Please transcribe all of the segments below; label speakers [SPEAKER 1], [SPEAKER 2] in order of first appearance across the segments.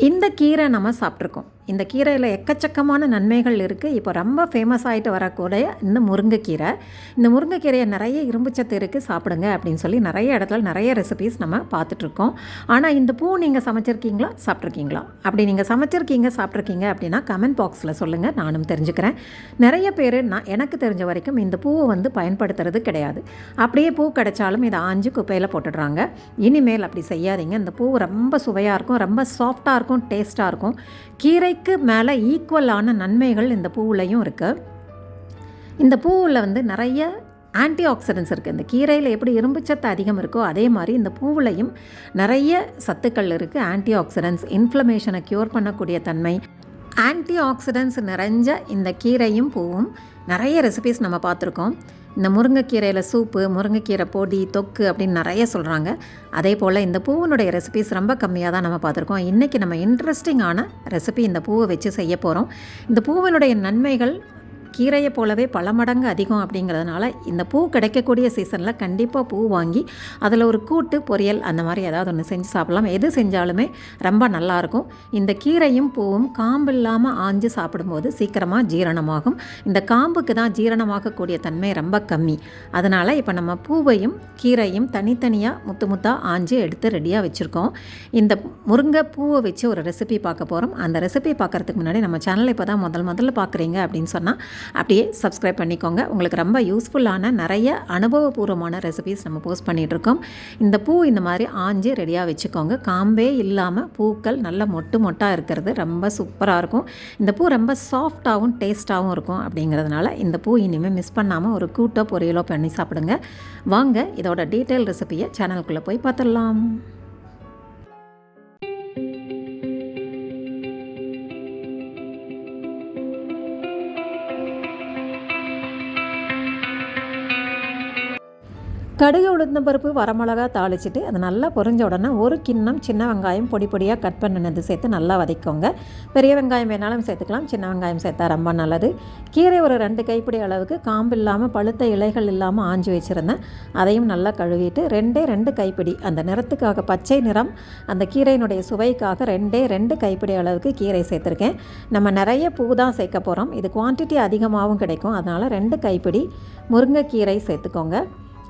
[SPEAKER 1] இந்த கீரை நம்ம சாப்பிட்ருக்கோம். இந்த கீரையில் எக்கச்சக்கமான நன்மைகள் இருக்குது இப்போ ரொம்ப ஃபேமஸ் ஆகிட்டு வரக்கூடிய இந்த முருங்கைக்கீரை. இந்த முருங்கைக்கீரையை நிறைய இரும்புச்சத்து இருக்குது சாப்பிடுங்க அப்படின்னு சொல்லி நிறைய இடத்துல நிறைய ரெசிபீஸ் நம்ம பார்த்துட்ருக்கோம். ஆனால் இந்த பூ நீங்கள் சமைச்சிருக்கீங்களா? சாப்பிட்ருக்கீங்களா? அப்படி நீங்கள் சமைச்சிருக்கீங்க சாப்பிட்ருக்கீங்க அப்படின்னா கமெண்ட் பாக்ஸில் சொல்லுங்கள் நானும் தெரிஞ்சுக்கிறேன். நிறைய பேர் நான் எனக்கு தெரிஞ்ச வரைக்கும் இந்த பூவை வந்து பயன்படுத்துறது கிடையாது. அப்படியே பூ கிடைச்சாலும் இதை ஆஞ்சு குப்பையில் போட்டுடுறாங்க. இனிமேல் அப்படி செய்யாதீங்க. இந்த பூ ரொம்ப சுவையாக இருக்கும் ரொம்ப சாஃப்டாக இருக்கும் டேஸ்ட்டாக இருக்கும். கீரை கீரைக்கு மேலே ஈக்குவலான நன்மைகள் இந்த பூவுலையும் இருக்குது இந்த பூவில் வந்து நிறைய ஆன்டி ஆக்சிடென்ட்ஸ் இருக்குது இந்த கீரையில் எப்படி இரும்புச்சத்து அதிகம் இருக்கோ அதே மாதிரி இந்த பூவுலையும் நிறைய சத்துக்கள் இருக்குது ஆன்டி ஆக்சிடென்ட்ஸ் இன்ஃப்ளமேஷனை க்யூர் பண்ணக்கூடிய தன்மை ஆன்டி ஆக்சிடென்ட்ஸ் நிறைஞ்ச இந்த கீரையும் பூவும் நிறைய ரெசிபிஸ் நம்ம பார்த்துருக்கோம். இந்த முருங்கைக்கீரையில் சூப்பு முருங்கைக்கீரை பொடி தொக்கு அப்படின்னு நிறைய சொல்கிறாங்க அதே போல் இந்த பூவினுடைய ரெசிபிஸ் ரொம்ப கம்மியாக தான் நம்ம பார்த்துருக்கோம். இன்றைக்கி நம்ம இன்ட்ரெஸ்டிங்கான ரெசிபி இந்த பூவை வச்சு செய்ய போகிறோம் இந்த பூவினுடைய நன்மைகள் கீரையை போலவே பல மடங்கு அதிகம் அப்படிங்கிறதுனால இந்த பூ கிடைக்கக்கூடிய சீசனில் கண்டிப்பாக பூ வாங்கி அதில் ஒரு கூட்டு பொரியல் அந்த மாதிரி ஏதாவது ஒன்று செஞ்சு சாப்பிடலாம். எது செஞ்சாலுமே ரொம்ப நல்லாயிருக்கும் இந்த கீரையும் பூவும் காம்பு இல்லாமல் ஆஞ்சு சாப்பிடும்போது சீக்கிரமாக ஜீரணமாகும். இந்த காம்புக்கு தான் ஜீரணமாகக்கூடிய தன்மை ரொம்ப கம்மி. அதனால் இப்போ நம்ம பூவையும் கீரையும் தனித்தனியாக முத்து முத்தாக ஆஞ்சு எடுத்து ரெடியாக வச்சுருக்கோம். இந்த முருங்கை பூவை வச்சு ஒரு ரெசிபி பார்க்க போகிறோம் அந்த ரெசிபி பார்க்குறதுக்கு முன்னாடி நம்ம சேனலை இப்போ தான் முதல் முதல்ல பார்க்குறீங்க அப்படின்னு சொன்னால் அப்படியே சப்ஸ்கிரைப் பண்ணிக்கோங்க. உங்களுக்கு ரொம்ப யூஸ்ஃபுல்லான நிறைய அனுபவபூர்வமான ரெசிபிஸ் நம்ம போஸ்ட் பண்ணிகிட்ருக்கோம் இந்த பூ இந்த மாதிரி ஆஞ்சு ரெடியாக வச்சுக்கோங்க. காம்பே இல்லாமல் பூக்கள் நல்ல மொட்டு மொட்டாக இருக்கிறது ரொம்ப சூப்பராக இருக்கும். இந்த பூ ரொம்ப சாஃப்டாகவும் டேஸ்ட்டாகவும் இருக்கும் அப்படிங்கிறதுனால இந்த பூ இனிமேல் மிஸ் பண்ணாமல் ஒரு கூட்டோ பொரியலோ பண்ணி சாப்பிடுங்க. வாங்க இதோட டீட்டெயில் ரெசிபியை சேனலுக்குள்ளே போய் பார்த்துடலாம். கடுகு உளுந்தம்பருப்பு வரமிளகா தாளிச்சிட்டு அது நல்லா பொரிஞ்ச உடனே ஒரு கிண்ணம் சின்ன வெங்காயம் பொடி பொடியாக கட் பண்ணினது சேர்த்து நல்லா வதக்கோங்க. பெரிய வெங்காயம் வேணாலும் சேர்த்துக்கலாம் சின்ன வெங்காயம் சேர்த்தா ரொம்ப நல்லது. கீரை ஒரு ரெண்டு கைப்பிடி அளவுக்கு காம்பு இல்லாமல் பழுத்த இலைகள் இல்லாமல் ஆஞ்சு வச்சுருந்தேன். அதையும் நல்லா கழுவிட்டு ரெண்டே ரெண்டு கைப்பிடி அந்த நிறத்துக்காக பச்சை நிறம் அந்த கீரையினுடைய சுவைக்காக ரெண்டே ரெண்டு கைப்பிடி அளவுக்கு கீரை சேர்த்துருக்கேன். நம்ம நிறைய பூ தான் சேர்க்க போகிறோம் இது குவான்டிட்டி அதிகமாகவும் கிடைக்கும். அதனால் ரெண்டு கைப்பிடி முருங்கைக்கீரை சேர்த்துக்கோங்க.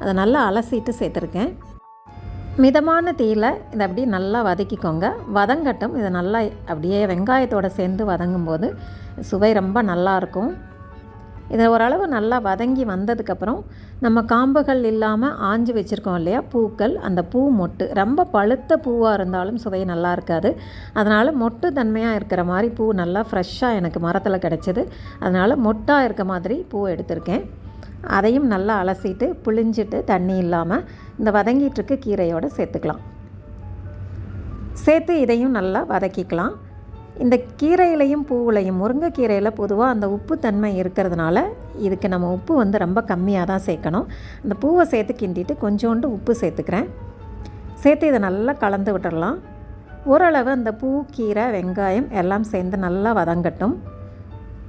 [SPEAKER 1] அதை நல்லா அலசிட்டு சேர்த்துருக்கேன். மிதமான தீயில் இதை அப்படியே நல்லா வதக்கிக்கோங்க. வதங்கட்டும் இதை நல்லா அப்படியே வெங்காயத்தோடு சேர்ந்து வதங்கும்போது சுவை ரொம்ப நல்லாயிருக்கும். இதை ஓரளவு நல்லா வதங்கி வந்ததுக்கப்புறம் நம்ம காம்புகள் இல்லாமல் ஆஞ்சு வச்சுருக்கோம் இல்லையா? பூக்கள் அந்த பூ மொட்டு. ரொம்ப பழுத்த பூவாக இருந்தாலும் சுவை நல்லா இருக்காது. அதனால் மொட்டு தன்மையாக இருக்கிற மாதிரி பூ நல்லா ஃப்ரெஷ்ஷாக எனக்கு மரத்தில் கிடச்சிது. அதனால் மொட்டாக இருக்க மாதிரி பூ எடுத்திருக்கேன். அதையும் நல்லா அலசிட்டு புளிஞ்சிட்டு தண்ணி இல்லாமல் இந்த வதங்கிட்டுருக்க கீரையோடு சேர்த்துக்கலாம். சேர்த்து இதையும் நல்லா வதக்கிக்கலாம். இந்த கீரையிலையும் பூவுலையும் முருங்கைக்கீரையில் பொதுவாக அந்த உப்பு தன்மை இருக்கிறதுனால இதுக்கு நம்ம உப்பு வந்து ரொம்ப கம்மியாக தான் சேர்க்கணும். அந்த பூவை சேர்த்து கிண்டிட்டு கொஞ்சோண்டு உப்பு சேர்த்துக்கிறேன். சேர்த்து இதை நல்லா கலந்து விட்டுடலாம். ஓரளவு அந்த பூ கீரை வெங்காயம் எல்லாம் சேர்ந்து நல்லா வதங்கட்டும்.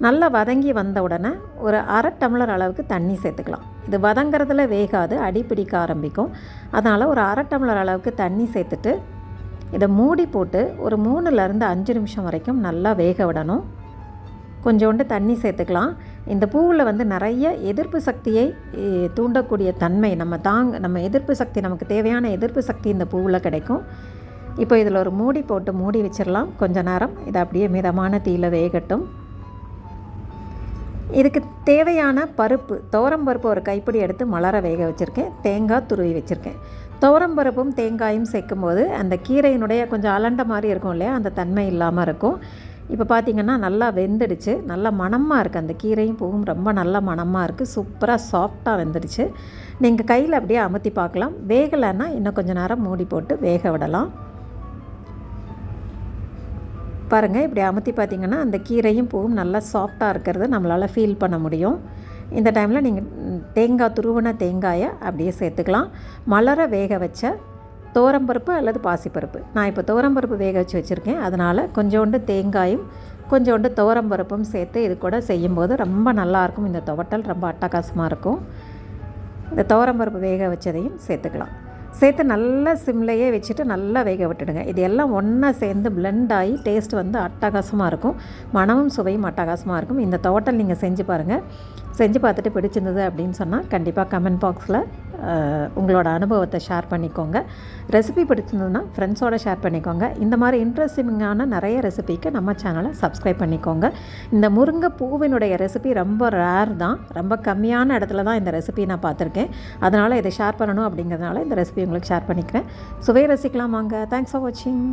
[SPEAKER 1] நல்லா வதங்கி வந்த உடனே ஒரு அரை டம்ளர் அளவுக்கு தண்ணி சேர்த்துக்கலாம். இது வதங்கிறதுல வேகாது அடிப்பிடிக்க ஆரம்பிக்கும். அதனால் ஒரு அரை டம்ளர் அளவுக்கு தண்ணி சேர்த்துட்டு இதை மூடி போட்டு ஒரு மூணுலேருந்து அஞ்சு நிமிஷம் வரைக்கும் நல்லா வேக விடணும். கொஞ்சோண்டு தண்ணி சேர்த்துக்கலாம். இந்த பூவில் வந்து நிறைய எதிர்ப்பு சக்தியை தூண்டக்கூடிய தன்மை நம்ம தாங்க நம்ம எதிர்ப்பு சக்தி நமக்கு தேவையான எதிர்ப்பு சக்தி இந்த பூவில் கிடைக்கும். இப்போ இதில் ஒரு மூடி போட்டு மூடி வச்சிடலாம். கொஞ்ச நேரம் இதை அப்படியே மிதமான தீயில் வேகட்டும். இதுக்கு தேவையான பருப்பு பருப்பு ஒரு கைப்பிடி எடுத்து மலர வேக வச்சுருக்கேன். தேங்காய் துருவி வச்சுருக்கேன். பருப்பும் தேங்காயும் சேர்க்கும்போது அந்த கீரையினுடைய கொஞ்சம் அலண்ட மாதிரி இருக்கும் இல்லையா? அந்த தன்மை இல்லாமல் இருக்கும். இப்போ பார்த்திங்கன்னா நல்லா வெந்துடுச்சு. நல்லா மணமாக இருக்குது அந்த கீரையும் பூவும் ரொம்ப நல்ல மணமாக இருக்குது சூப்பராக சாஃப்டாக வெந்துடுச்சு. நீங்கள் கையில் அப்படியே அமுத்தி பார்க்கலாம். வேகலைன்னா இன்னும் கொஞ்சம் நேரம் மூடி போட்டு வேக விடலாம். பாருங்கள் இப்படி அமுத்தி பார்த்திங்கன்னா அந்த கீரையும் பூவும் நல்லா சாஃப்டாக இருக்கிறது நம்மளால் ஃபீல் பண்ண முடியும். இந்த டைமில் நீங்கள் தேங்காய் துருவன தேங்காயை அப்படியே சேர்த்துக்கலாம். மலர வேக வச்ச தோரம்பருப்பு அல்லது பாசிப்பருப்பு. நான் இப்போ தோரம்பருப்பு வேக வச்சு வச்சுருக்கேன். அதனால் கொஞ்சோண்டு தேங்காயும் கொஞ்சோண்டு துவரம்பருப்பும் சேர்த்து இது கூட செய்யும்போது ரொம்ப நல்லாயிருக்கும் இந்த துவட்டல் ரொம்ப அட்டகாசமாக இருக்கும். இந்த தோரம்பருப்பு வேக வச்சதையும் சேர்த்துக்கலாம். சேர்த்து நல்லா சிம்லையே வச்சுட்டு நல்லா வேக விட்டுடுங்க. இது எல்லாம் ஒன்றா சேர்ந்து பிளெண்ட் ஆகி டேஸ்ட் வந்து அட்டகாசமாக இருக்கும். மனமும் சுவையும் அட்டகாசமாக இருக்கும். இந்த தோட்டல் நீங்கள் செஞ்சு பாருங்கள் செஞ்சு பார்த்துட்டு பிடிச்சிருந்தது அப்படின்னு சொன்னால் கண்டிப்பாக கமெண்ட் பாக்ஸில் உங்களோட அனுபவத்தை ஷேர் பண்ணிக்கோங்க. ரெசிபி பிடிச்சிருந்ததுன்னா ஃப்ரெண்ட்ஸோட ஷேர் பண்ணிக்கோங்க. இந்த மாதிரி இன்ட்ரெஸ்டிங்கான நிறைய ரெசிபிக்கு நம்ம சேனலை சப்ஸ்கிரைப் பண்ணிக்கோங்க. இந்த முருங்கை பூவினுடைய ரெசிபி ரொம்ப ரேர் தான். ரொம்ப கம்மியான இடத்துல தான் இந்த ரெசிபி நான் பார்த்துருக்கேன். அதனால் இதை ஷேர் பண்ணணும் அப்படிங்கிறதுனால இந்த ரெசிபி உங்களுக்கு ஷேர் பண்ணிக்கிறேன். சுவை ரசிக்கலாம் வாங்க. தேங்க்ஸ் ஃபார் வாட்சிங்